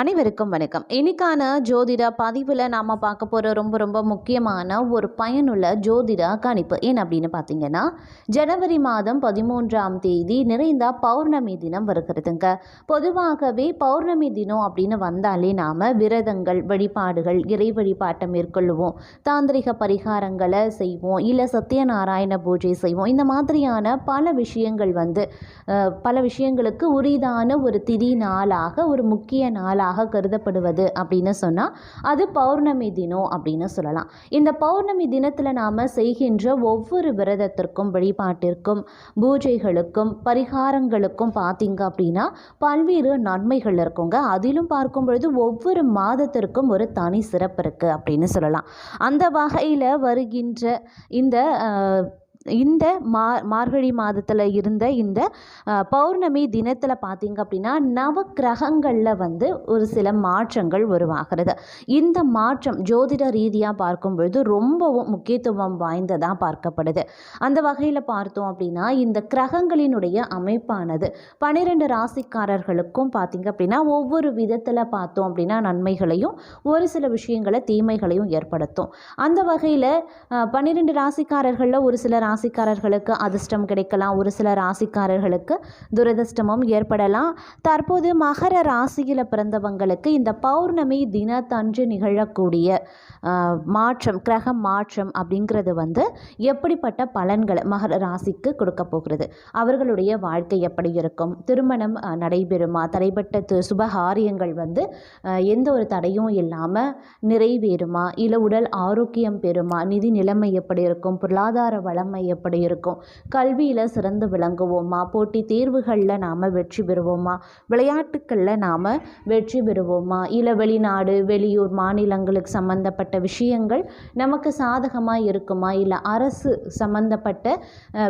அனைவருக்கும் வணக்கம். இன்னைக்கான ஜோதிட பதிவில் நாம் பார்க்க போகிற ரொம்ப ரொம்ப முக்கியமான ஒரு பயனுள்ள ஜோதிட கணிப்பு ஏன் அப்படின்னு பார்த்தீங்கன்னா ஜனவரி மாதம் பதிமூன்றாம் தேதி நிறைந்த பௌர்ணமி தினம் வருகிறதுங்க. பொதுவாகவே பௌர்ணமி தினம் அப்படின்னு வந்தாலே நாம் விரதங்கள் வழிபாடுகள் இறை வழிபாட்டை மேற்கொள்ளுவோம். தாந்திரிக பரிகாரங்களை செய்வோம். இல்லை சத்யநாராயண பூஜை செய்வோம். இந்த மாதிரியான பல விஷயங்கள் வந்து பல விஷயங்களுக்கு உரிதான ஒரு திதி நாளாக ஒரு முக்கிய நாளாக கருதப்படுவது அப்படின்னு சொன்னால் அது பௌர்ணமி தினம் அப்படின்னு சொல்லலாம். இந்த பௌர்ணமி தினத்தில் நாம் செய்கின்ற ஒவ்வொரு விரதத்திற்கும் வழிபாட்டிற்கும் பூஜைகளுக்கும் பரிகாரங்களுக்கும் பார்த்திங்க அப்படின்னா பல்வேறு நன்மைகள் இருக்குங்க. அதிலும் பார்க்கும் பொழுது ஒவ்வொரு மாதத்திற்கும் ஒரு தனி சிறப்பு இருக்குது அப்படின்னு சொல்லலாம். அந்த வகையில் வருகின்ற இந்த இந்த மா மார்கழி மாதத்தில் இருந்த இந்த பௌர்ணமி தினத்தில் பார்த்தீங்க அப்படின்னா நவக்கிரகங்களில் வந்து ஒரு சில மாற்றங்கள் உருவாகிறது. இந்த மாற்றம் ஜோதிட ரீதியாக பார்க்கும் பொழுது ரொம்பவும் முக்கியத்துவம் வாய்ந்ததாக பார்க்கப்படுது. அந்த வகையில் பார்த்தோம் அப்படின்னா இந்த கிரகங்களினுடைய அமைப்பானது பன்னிரெண்டு ராசிக்காரர்களுக்கும் பார்த்தீங்க அப்படின்னா ஒவ்வொரு விதத்தில் பார்த்தோம் அப்படின்னா நன்மைகளையும் ஒரு சில விஷயங்களை தீமைகளையும் ஏற்படுத்தும். அந்த வகையில் பன்னிரெண்டு ராசிக்காரர்களில் ஒரு சில ராசிக்காரர்களுக்கு அதிர்ஷ்டம் கிடைக்கலாம். ஒரு சில ராசிக்காரர்களுக்கு துரதிர்ஷ்டமும் ஏற்படலாம். தற்போது மகர ராசியில் பிறந்தவங்களுக்கு இந்த பௌர்ணமி தினத்தன்று நிகழக்கூடிய மாற்றம் கிரக மாற்றம் அப்படிங்கிறது வந்து எப்படிப்பட்ட பலன்களை மகர ராசிக்கு கொடுக்க போகிறது? அவர்களுடைய வாழ்க்கை எப்படி இருக்கும்? திருமணம் நடைபெறுமா? தடைப்பட்ட து- சுபகாரியங்கள் வந்து எந்த ஒரு தடையும் இல்லாமல் நிறைவேறுமா? இல்லை உடல் ஆரோக்கியம் பெறுமா? நிதி நிலைமை எப்படி இருக்கும்? பொருளாதார வளமை எப்படி இருக்கும்? கல்வியில் சிறந்து விளங்குவோமா? போட்டி தேர்வுகளில் நாம் வெற்றி பெறுவோமா? விளையாட்டுக்களில் நாம் வெற்றி பெறுவோமா? இல்லை வெளிநாடு வெளியூர் மாநிலங்களுக்கு சம்பந்தப்பட்ட விஷயங்கள் நமக்கு சாதகமாக இருக்குமா? இல்லை அரசு சம்பந்தப்பட்ட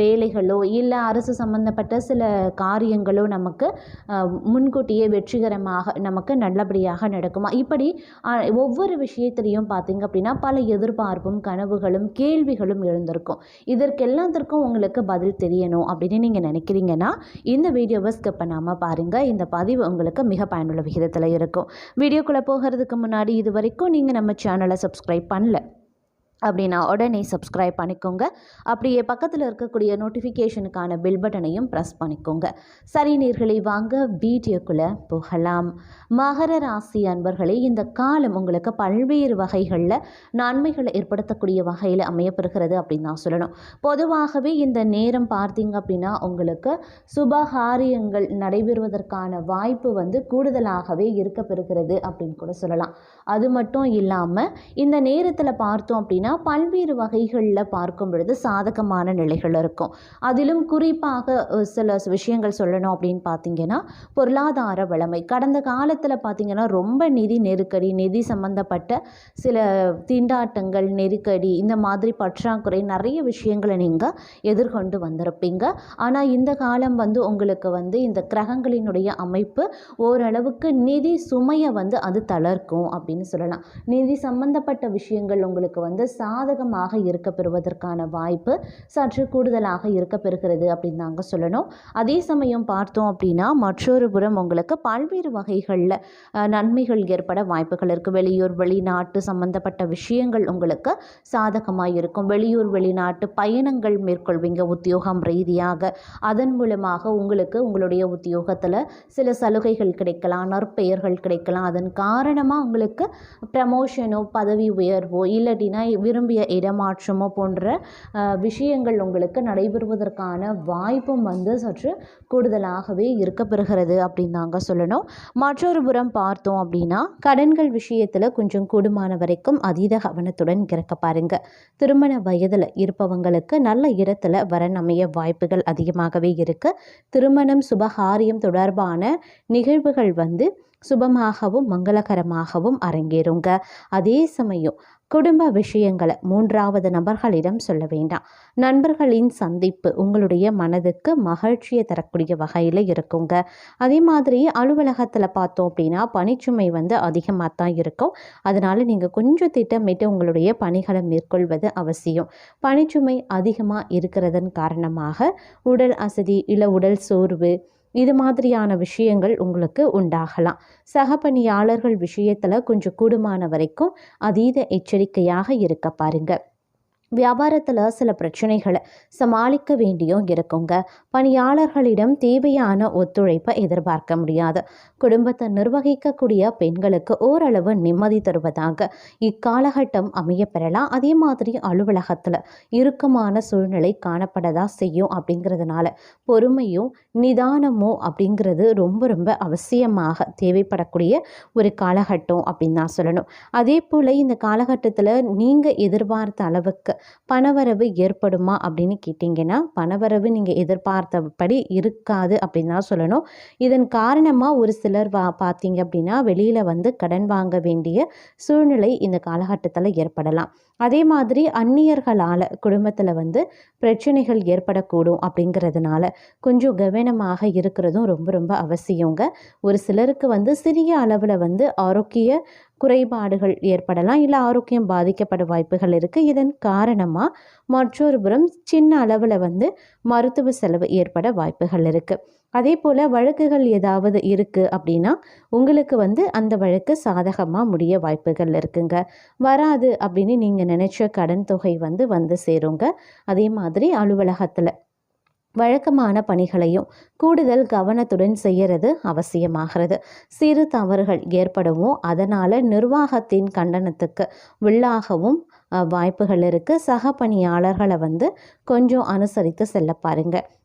வேலைகளோ இல்லை அரசு சம்பந்தப்பட்ட சில காரியங்களோ நமக்கு முன்கூட்டியே வெற்றிகரமாக நமக்கு நல்லபடியாக நடக்குமா? இப்படி ஒவ்வொரு விஷயத்திலையும் பார்த்தீங்க அப்படின்னா பல எதிர்பார்ப்பும் கனவுகளும் கேள்விகளும் எழுந்திருக்கும். இதற்கெல்லாத்திற்கும் உங்களுக்கு பதில் தெரியணும் அப்படின்னு நீங்கள் நினைக்கிறீங்கன்னா இந்த வீடியோவை ஸ்கிப் பண்ணாமல் பாருங்கள் இந்த பதிவு உங்களுக்கு மிக பயனுள்ள விகிதத்தில் இருக்கும். வீடியோக்குள்ளே போகிறதுக்கு முன்னாடி இது வரைக்கும் நீங்கள் நம்ம சேனலை சப்ஸ்கிரைப் பண்ணல. அப்படின்னா உடனே சப்ஸ்கிரைப் பண்ணிக்கோங்க. அப்படியே பக்கத்தில் இருக்கக்கூடிய நோட்டிஃபிகேஷனுக்கான பெல் பட்டனையும் ப்ரெஸ் பண்ணிக்கோங்க. சரி நீர்களை வாங்க வீடியோக்குள்ளே போகலாம். மகர ராசி அன்பர்களே இந்த காலம் உங்களுக்கு பல்வேறு வகைகளில் நன்மைகளை ஏற்படுத்தக்கூடிய வகையில் அமையப்பெறுகிறது அப்படின்னு தான் சொல்லணும். பொதுவாகவே இந்த நேரம் பார்த்தீங்க அப்படின்னா உங்களுக்கு சுபகாரியங்கள் நடைபெறுவதற்கான வாய்ப்பு வந்து கூடுதலாகவே இருக்க பெறுகிறது அப்படின்னு கூட சொல்லலாம். அது மட்டும் இல்லாமல் இந்த நேரத்தில் பார்த்தோம் அப்படின்னா பல்வேறு வகைகளில் பார்க்கும் பொழுது சாதகமான நிலைகள் இருக்கும். அதிலும் குறிப்பாக சில விஷயங்கள் சொல்லணும் அப்படின்னு பார்த்தீங்கன்னா பொருளாதார வளமை. கடந்த காலத்தில் பார்த்தீங்கன்னா ரொம்ப நிதி நெருக்கடி நிதி சம்பந்தப்பட்ட சில திண்டாட்டங்கள் நெருக்கடி இந்த மாதிரி பற்றாக்குறை நிறைய விஷயங்களை நீங்கள் எதிர்கொண்டு வந்திருப்பீங்க. ஆனால் இந்த காலம் வந்து உங்களுக்கு வந்து இந்த கிரகங்களினுடைய அமைப்பு ஓரளவுக்கு நிதி சுமையை வந்து அது தளர்க்கும் அப்படின்னு சொல்லலாம். நிதி சம்பந்தப்பட்ட விஷயங்கள் உங்களுக்கு வந்து சாதகமாக இருக்க பெறுவதற்கான வாய்ப்பு சற்று கூடுதலாக இருக்க பெறுகிறது அப்படின்னு நாங்கள் சொல்லணும். அதே சமயம் பார்த்தோம் அப்படின்னா மற்றொரு புறம் உங்களுக்கு பல்வேறு வகைகளில் நன்மைகள் ஏற்பட வாய்ப்புகள் இருக்குது வெளியூர் வெளிநாட்டு சம்பந்தப்பட்ட விஷயங்கள் உங்களுக்கு சாதகமாக இருக்கும். வெளியூர் வெளிநாட்டு பயணங்கள் மேற்கொள்வீங்க உத்தியோகம் ரீதியாக. அதன் மூலமாக உங்களுக்கு உங்களுடைய உத்தியோகத்தில் சில சலுகைகள் கிடைக்கலாம் நற்பெயர்கள் கிடைக்கலாம். அதன் காரணமாக உங்களுக்கு ப்ரமோஷனோ பதவி உயர்வோ இல்லாட்டினா விரும்பிய இடமாற்றமோ போன்ற விஷயங்கள் உங்களுக்கு நடைபெறுவதற்கான வாய்ப்பும் வந்து சற்று கூடுதலாகவே இருக்க பெறுகிறது அப்படின்னு நாங்கள் சொல்லணும். மற்றொரு புறம் பார்த்தோம் அப்படின்னா கடன்கள் விஷயத்தில் கொஞ்சம் கூடுமான வரைக்கும் அதீத கவனத்துடன் இருக்க பாருங்க. திருமண வயதில் இருப்பவங்களுக்கு நல்ல இடத்துல வரன் அமைய வாய்ப்புகள் அதிகமாகவே இருக்கு. திருமணம் சுபகாரியம் தொடர்பான நிகழ்வுகள் வந்து சுபமாகவும் மங்களகரமாகவும் அரங்கேறுங்க. அதே சமயம் குடும்ப விஷயங்களை மூன்றாவது நபர்களிடம் சொல்ல வேண்டாம். நண்பர்களின் சந்திப்பு உங்களுடைய மனதுக்கு மகிழ்ச்சியை தரக்கூடிய வகையில் இருக்குங்க. அதே மாதிரி அலுவலகத்தில் பார்த்தோம் அப்படின்னா பணிச்சுமை வந்து அதிகமாக தான் இருக்கும். அதனால் நீங்கள் கொஞ்சம் திட்டமிட்டு உங்களுடைய பணிகளை மேற்கொள்வது அவசியம். பணிச்சுமை அதிகமாக இருக்கிறதன் காரணமாக உடல் அசதி இல்லை உடல் சோர்வு இது மாதிரியான விஷயங்கள் உங்களுக்கு உண்டாகலாம். சக பணியாளர்கள் விஷயத்தில் கொஞ்சம் கூடுமான வரைக்கும் அதீத எச்சரிக்கையாக இருக்க பாருங்கள் வியாபாரத்தில் சில பிரச்சனைகளை சமாளிக்க வேண்டியும் இருக்குங்க. பணியாளர்களிடம் தேவையான ஒத்துழைப்பை எதிர்பார்க்க முடியாது. குடும்பத்தை நிர்வகிக்கக்கூடிய பெண்களுக்கு ஓரளவு நிம்மதி தருவதாக இக்காலகட்டம் அமைய பெறலாம். அதே மாதிரி அலுவலகத்தில் இறுக்கமான சூழ்நிலை காணப்படதா செய்யும் அப்படிங்கிறதுனால பொறுமையும் நிதானமும் அப்படிங்கிறது ரொம்ப ரொம்ப அவசியமாக தேவைப்படக்கூடிய ஒரு காலகட்டம் அப்படின்னு தான் சொல்லணும். அதே போல் இந்த காலகட்டத்தில் நீங்கள் எதிர்பார்த்த அளவுக்கு பணவரவு ஏற்படுமா அப்படின்னு கேட்டிங்கன்னா பணவரவு நீங்கள் எதிர்பார்த்தபடி இருக்காது அப்படின்னு தான் சொல்லணும். இதன் காரணமாக ஒரு சிலர் வா பார்த்தீங்க அப்படின்னா வெளியில் வந்து கடன் வாங்க வேண்டிய சூழ்நிலை இந்த காலகட்டத்தில் ஏற்படலாம். அதே மாதிரி அந்நியர்களால் குடும்பத்தில் வந்து பிரச்சனைகள் ஏற்படக்கூடும் அப்படிங்கிறதுனால கொஞ்சம் கவனமாக இருக்கிறதும் ரொம்ப ரொம்ப அவசியங்க. ஒரு சிலருக்கு வந்து சிறிய அளவில் வந்து ஆரோக்கிய குறைபாடுகள் ஏற்படலாம் இல்லை ஆரோக்கியம் பாதிக்கப்பட வாய்ப்புகள் இருக்குது இதன் காரணமாக மற்றொரு புறம் சின்ன அளவில் வந்து மருத்துவ செலவு ஏற்பட வாய்ப்புகள் இருக்குது அதே போல் வழக்குகள் ஏதாவது இருக்குது அப்படின்னா உங்களுக்கு வந்து அந்த வழக்கு சாதகமாக முடிய வாய்ப்புகள் இருக்குங்க. வராது அப்படின்னு நீங்கள் நினச்ச கடன் தொகை வந்து வந்து சேருங்க. அதே மாதிரி அலுவலகத்தில் வழக்கமான பணிகளையும் கூடுதல் கவனத்துடன் செய்கிறது அவசியமாகிறது. சிறு தவறுகள் ஏற்படவும் அதனால் நிர்வாகத்தின் கண்டனத்துக்கு உள்ளாகவும் வாய்ப்புகள் இருக்குது சக பணியாளர்களை வந்து கொஞ்சம் அனுசரித்து செல்ல பாருங்கள்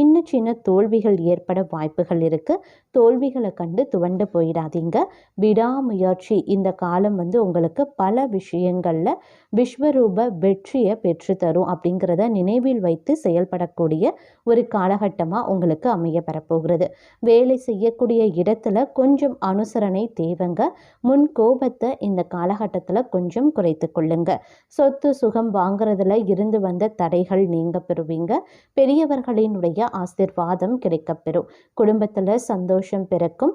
சின்ன சின்ன தோல்விகள் ஏற்பட வாய்ப்புகள் இருக்குது தோல்விகளை கண்டு துவண்டு போயிடாதீங்க. விடாமுயற்சி இந்த காலம் வந்து உங்களுக்கு பல விஷயங்களில் விஸ்வரூப வெற்றியை பெற்றுத்தரும் அப்படிங்கிறத நினைவில் வைத்து செயல்படக்கூடிய ஒரு காலகட்டமாக உங்களுக்கு அமைய பெறப்போகிறது. வேலை செய்யக்கூடிய இடத்துல கொஞ்சம் அனுசரணை தேவைங்க. முன் கோபத்தை இந்த காலகட்டத்தில் கொஞ்சம் குறைத்து கொள்ளுங்க. சொத்து சுகம் வாங்குறதுல இருந்து வந்த தடைகள் நீங்க பெறுவீங்க. பெரியவர்களினுடைய ஆசிர்வாதம் கிடைக்கப்பெறும். குடும்பத்தில் சந்தோஷம் பிறக்கும்.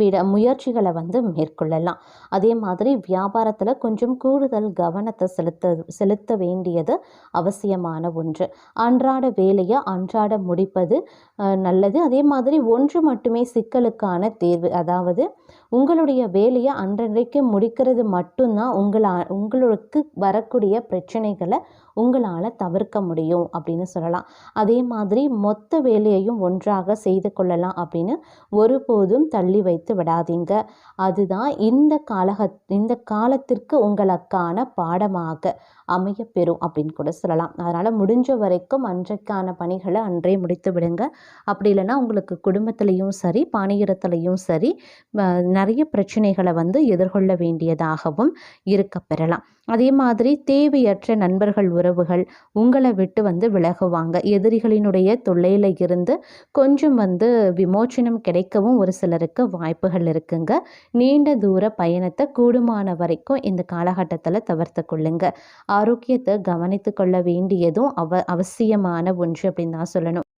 விட முயற்சிகளை வந்து மேற்கொள்ளலாம். அதே மாதிரி வியாபாரத்தில் கொஞ்சம் கூடுதல் கவனத்தை செலுத்த செலுத்த வேண்டியது அவசியமான ஒன்று. அன்றாட வேலையை அன்றாட முடிப்பது நல்லது. அதே மாதிரி ஒன்று மட்டுமே சிக்கலுக்கான தேர்வு. அதாவது உங்களுடைய வேலையை அன்றைக்கு முடிக்கிறது மட்டும்தான் உங்களை உங்களுக்கு வரக்கூடிய பிரச்சனைகளை உங்களால் தவிர்க்க முடியும் அப்படின்னு சொல்லலாம். அதே மாதிரி மொத்த வேலையையும் ஒன்றாக செய்து கொள்ளலாம் அப்படின்னு ஒருபோதும் தள்ளி வைத்து விடாதீங்க. அதுதான் இந்த காலக இந்த காலத்திற்கு உங்களுக்கான பாடமாக அமையப்பெறும் அப்படின்னு கூட சொல்லலாம். அதனால் முடிஞ்ச வரைக்கும் அன்றைக்கான பணிகளை அன்றே முடித்து விடுங்க. அப்படி இல்லைன்னா உங்களுக்கு குடும்பத்துலேயும் சரி பாணியிடத்துலையும் சரி நிறைய பிரச்சனைகளை வந்து எதிர்கொள்ள வேண்டியதாகவும் இருக்க பெறலாம் அதே மாதிரி தேவையற்ற நண்பர்கள் உறவுகள் உங்களை விட்டு வந்து விலகுவாங்க. எதிரிகளினுடைய தொல்லையில் இருந்து கொஞ்சம் வந்து விமோச்சனம் கிடைக்கவும் ஒரு சிலருக்கு வாய்ப்புகள் இருக்குங்க. நீண்ட தூர பயணத்தை கூடுமான வரைக்கும் இந்த காலகட்டத்தில் தவிர்த்து கொள்ளுங்க. ஆரோக்கியத்தை கவனித்து கொள்ள வேண்டியதும் அவ அவசியமான ஒன்று அப்படின்னு தான் சொல்லணும்.